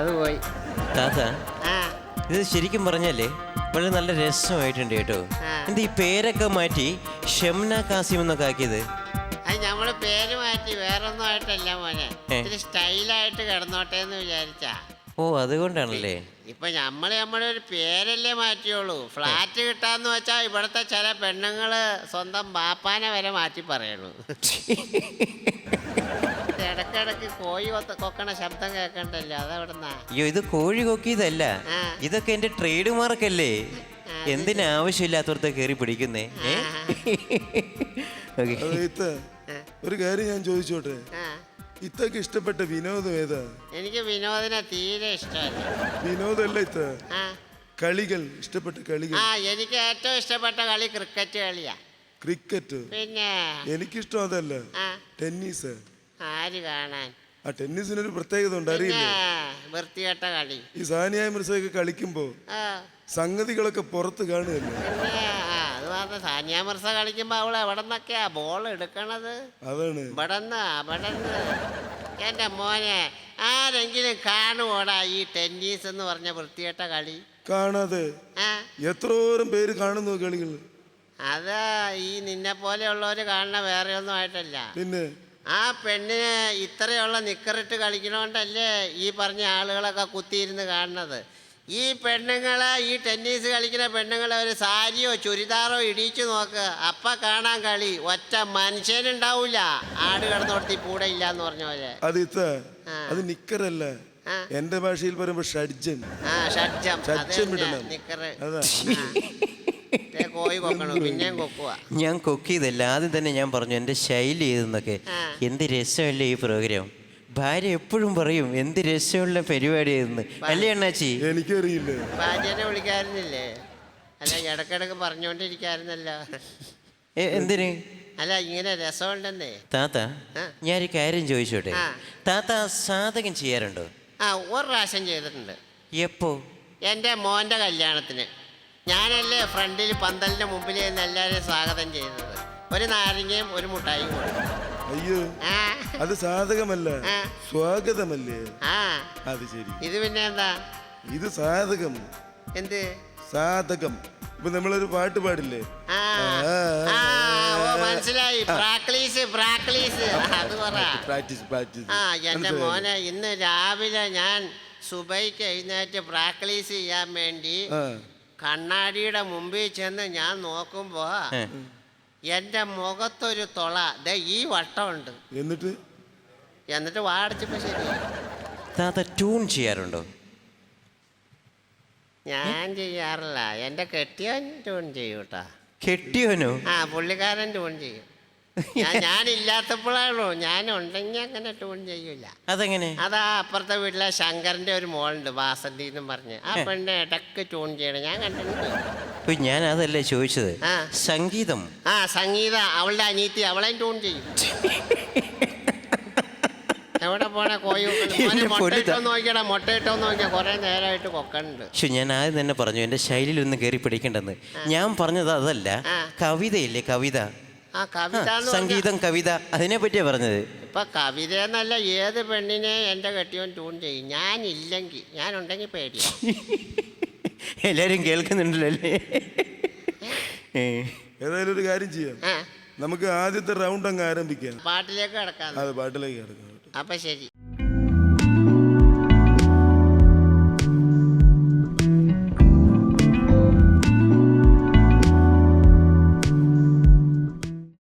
അത് പോയി. താത്ത ആ. ഇത് ശരിക്കും പറഞ്ഞല്ലേ വളരെ നല്ല രസമായിട്ടുണ്ട് കേട്ടോ. ആ. എന്താ ഈ പേരൊക്കെ മാറ്റി ഷംന കാസിം എന്നൊക്കെ ആക്കിയത്? അത് നമ്മൾ പേര് മാറ്റി വേറൊന്നും ആയിട്ടല്ല മോനെ. ഏ. ഇത്തിരി സ്റ്റൈലായിട്ട് കിടന്നോട്ടെ എന്ന് വിചാരിച്ചാ. ഓ അതുകൊണ്ടാണല്ലേ? ഇപ്പൊ നമ്മൾ നമ്മുടെ ഒരു പേരല്ലേ മാറ്റിയുള്ളൂ. ഫ്ലാറ്റ് കിട്ടാന്ന് വെച്ചാ ഇവിടുത്തെ ചില പെണ്ണുങ്ങൾ സ്വന്തം ബാപ്പാനെ വരെ മാറ്റി പറയണു. ഇടക്കിടക്ക് കോഴി കൊത്ത കൊക്കണ ശബ്ദം കേൾക്കണ്ടല്ലോ അതെവിടുന്നാ? അയ്യോ ഇത് കോഴി കൊക്കിയതല്ല. ആ. ഇതൊക്കെ എന്റെ ട്രേഡ് മാർക്കല്ലേ എന്തിനാ ആവശ്യമില്ലാത്തവർക്ക് കയറി പിടിക്കുന്നേ? ഏ? ഓക്കേ. ഒരു കാര്യം ഞാൻ ചോദിച്ചോട്ടെ? ആ. ഇത്തക്ക് ഇഷ്ടപ്പെട്ട വിനോദം ഏതാ? എനിക്ക് വിനോദിനെ തീരെ ഇഷ്ടമല്ല. വിനോദമല്ല ഇത്ത. ആ. കളികൾ ഇഷ്ടപ്പെട്ട കളികൾ. ആ എനിക്ക് ഏറ്റവും ഇഷ്ടപ്പെട്ട കളി ക്രിക്കറ്റ് കളിയാ. ക്രിക്കറ്റ്? പിന്നെ? എനിക്കിഷ്ടം അതല്ല. ആ. ടെന്നീസ്. ആര് കാണാൻ? ആ ടെന്നീസിനൊരു പ്രത്യേകത ഉണ്ട് അറിയില്ല? വൃത്തികെട്ട കളി. ഈ സാനിയ മിർസയൊക്കെ കളിക്കുമ്പോ സംഗതികളൊക്കെ പുറത്ത് കാണുകയല്ലേ? അത് മാത്രം സാനിയ മിർസ കളിക്കുമ്പോ അവൾ എവിടെ നിന്നൊക്കെയാ ബോൾ എടുക്കണത്? അതാണ്. ഇവിടെന്ന്? അവിടെന്ന്? എന്റെ മോനെ ആരെങ്കിലും കാണുവോടാ ഈ ടെന്നീസ് എന്ന് പറഞ്ഞ വൃത്തികെട്ട കളി? കാണാതെ എത്രോരം പേര് കാണുന്നു കളികൾ അതാ ഈ നിന്നെ പോലെയുള്ളവര് കാണുന്ന വേറെ ഒന്നും ആയിട്ടല്ല. പിന്നെ? ആ പെണ്ണിന് ഇത്രയുള്ള നിക്കറിട്ട് കളിക്കണോണ്ടല്ലേ ഈ പറഞ്ഞ ആളുകളൊക്കെ കുത്തിയിരുന്ന് കാണുന്നത്? ഈ പെണ്ണുങ്ങളെ ഈ ടെന്നീസ് കളിക്കുന്ന പെണ്ണുങ്ങളെ ഒരു സാരിയോ ചുരിദാറോ ഇടിച്ചു നോക്ക്. അപ്പ കാണാൻ കളി. ഒറ്റ മനുഷ്യനുണ്ടാവൂല. ആട് കിടന്നോടത്തി കൂടെ ഇല്ല എന്ന് പറഞ്ഞ പോലെ അത് നിക്കറല്ല. എന്റെ ഭാഷയിൽ പറയുമ്പോ ഷഡ്ജൻ. ആ ഷഡ്ജം. ഷഡ്ജം ഇടണം. നിക്കറ്. കുക്ക് കോഴി കൊക്കണു? പിന്നെയും കൊക്കുക ഞാൻ കൊക്കിയതല്ല. ആദ്യം തന്നെ ഞാൻ പറഞ്ഞു എന്റെ ശൈലി ഏതെന്നൊക്കെ. എന്ത് രസമല്ലേ ഈ പ്രോഗ്രാം ഭാര്യ എപ്പോഴും പറയും എന്ത് രസമുള്ള പരിപാടി ആയിരുന്നു അല്ലേ അണ്ണാച്ചി? എനിക്കറിയില്ല. ഭാര്യനെ വിളിക്കാറുന്നില്ലേ അല്ല ഇടക്കിടക്ക് പറഞ്ഞുകൊണ്ടിരിക്കാറുന്നല്ലോ ഏ, എന്തിന്? അല്ല ഇങ്ങനെ രസമുണ്ടെന്നേ. താത്ത. ഞാനൊരു കാര്യം ചോദിച്ചോട്ടെ? ആ. താത്ത സാധകം ചെയ്യാറുണ്ടോ? ആ ഒരു പ്രാവശ്യം ചെയ്തിട്ടുണ്ട്. എപ്പോ? എന്റെ മോന്റെ കല്യാണത്തിന്. ഞാനല്ലേ ഫ്രണ്ടിൽ പന്തലിന്റെ മുമ്പിൽ നിന്ന് എല്ലാവരെയും സ്വാഗതം ചെയ്തത് ഒരു നാരങ്ങയും ഒരു മുട്ടായും അയ്യോ അത് സാധകമല്ല. സ്വാഗതമല്ലേ? ആ. അത് ശരി. ഇത് പിന്നെ എന്താ? ഇത് സാധകം. എന്ത്? സാധകം. ഇപ്പൊ നമ്മളൊരു പാട്ട് പാടില്ലേ? ആ. ആ, ഓ മനസ്സിലായി. പ്രാക്ടീസ് പ്രാക്ടീസ് അത് പറ. Practice practice. ആ എന്റെ മോനെ ഇന്ന് രാവിലെ ഞാൻ സുബൈക്ക് എഴുന്നേറ്റ് പ്രാക്ടീസ് ചെയ്യാൻ വേണ്ടി ആ. കണ്ണാടിയുടെ മുമ്പിൽ ചെന്ന് ഞാൻ നോക്കുമ്പോ എന്റെ മുഖത്തൊരു തുള. ദേ ഈ വട്ടമുണ്ട്. എന്നിട്ട്? എന്നിട്ട് വാടിച്ചപ്പോ ശരി. താത്ത ട്യൂൺ ചെയ്യാറുണ്ടോ? ഞാൻ ചെയ്യാറില്ല. എന്റെ കെട്ടിയവൻ ട്യൂൺ ചെയ്യൂട്ടാ. കേട്ടാ കെട്ടിയോനോ ആ പുള്ളിക്കാരൻ ട്യൂൺ ചെയ്യും. ഞാനില്ലാത്തപ്പോഴാണോ? ഞാൻ ഉണ്ടെങ്കിൽ അങ്ങനെ ട്യൂൺ ചെയ്യൂല. അതെങ്ങനെ? അതാ അപ്പുറത്തെ വീട്ടിലെ ശങ്കറിന്റെ ഒരു മോളുണ്ട് വാസന്തി എന്നും പറഞ്ഞ്. ആ പെണ്ണ് ഇടയ്ക്ക് ട്യൂൺ ചെയ്യണം. ഞാൻ കണ്ടിട്ടുണ്ട്. ഇപ്പൊ ഞാൻ അതല്ലേ ചോദിച്ചത്? ആ. സംഗീതം. ആ സംഗീത അവളുടെ അനീത്തി അവളെയും ട്യൂൺ ചെയ്യും. എവിടെ പോണേ കോഴി മുട്ടയിട്ടോ നോക്കിയടാ മുട്ടയിട്ടോ നോക്കിയാ കുറെ നേരമായിട്ട് കൊക്കണ്ട്. പക്ഷെ ഞാൻ ആദ്യം തന്നെ പറഞ്ഞു എന്റെ ശൈലിയിൽ ഒന്ന് കയറി പിടിക്കേണ്ടെന്ന് ഞാൻ പറഞ്ഞത് അതല്ല ആ. കവിതയില്ലേ കവിത? ആ കവിത സംഗീതം കവിത അതിനെ പറ്റിയാ പറഞ്ഞത്? ഇപ്പൊ കവിത എന്നല്ല ഏത് പെണ്ണിനെ എന്റെ കെട്ടിയോൻ ട്യൂൺ ചെയ്യും? ഞാൻ ഇല്ലെങ്കിൽ ഞാൻ ഉണ്ടെങ്കിൽ പേടിയാ. എല്ലാരും കേൾക്കുന്നുണ്ടല്ലോ? അല്ലേ ഏ. ഏതായാലും ഒരു കാര്യം ചെയ്യാം. നമുക്ക് ആദ്യത്തെ റൗണ്ട് അങ്ങ് ആരംഭിക്കാം. പാട്ടിലേക്ക് കിടക്കാം. അതെ പാട്ടിലേക്ക് കിടക്കാം. അപ്പൊ ശരി.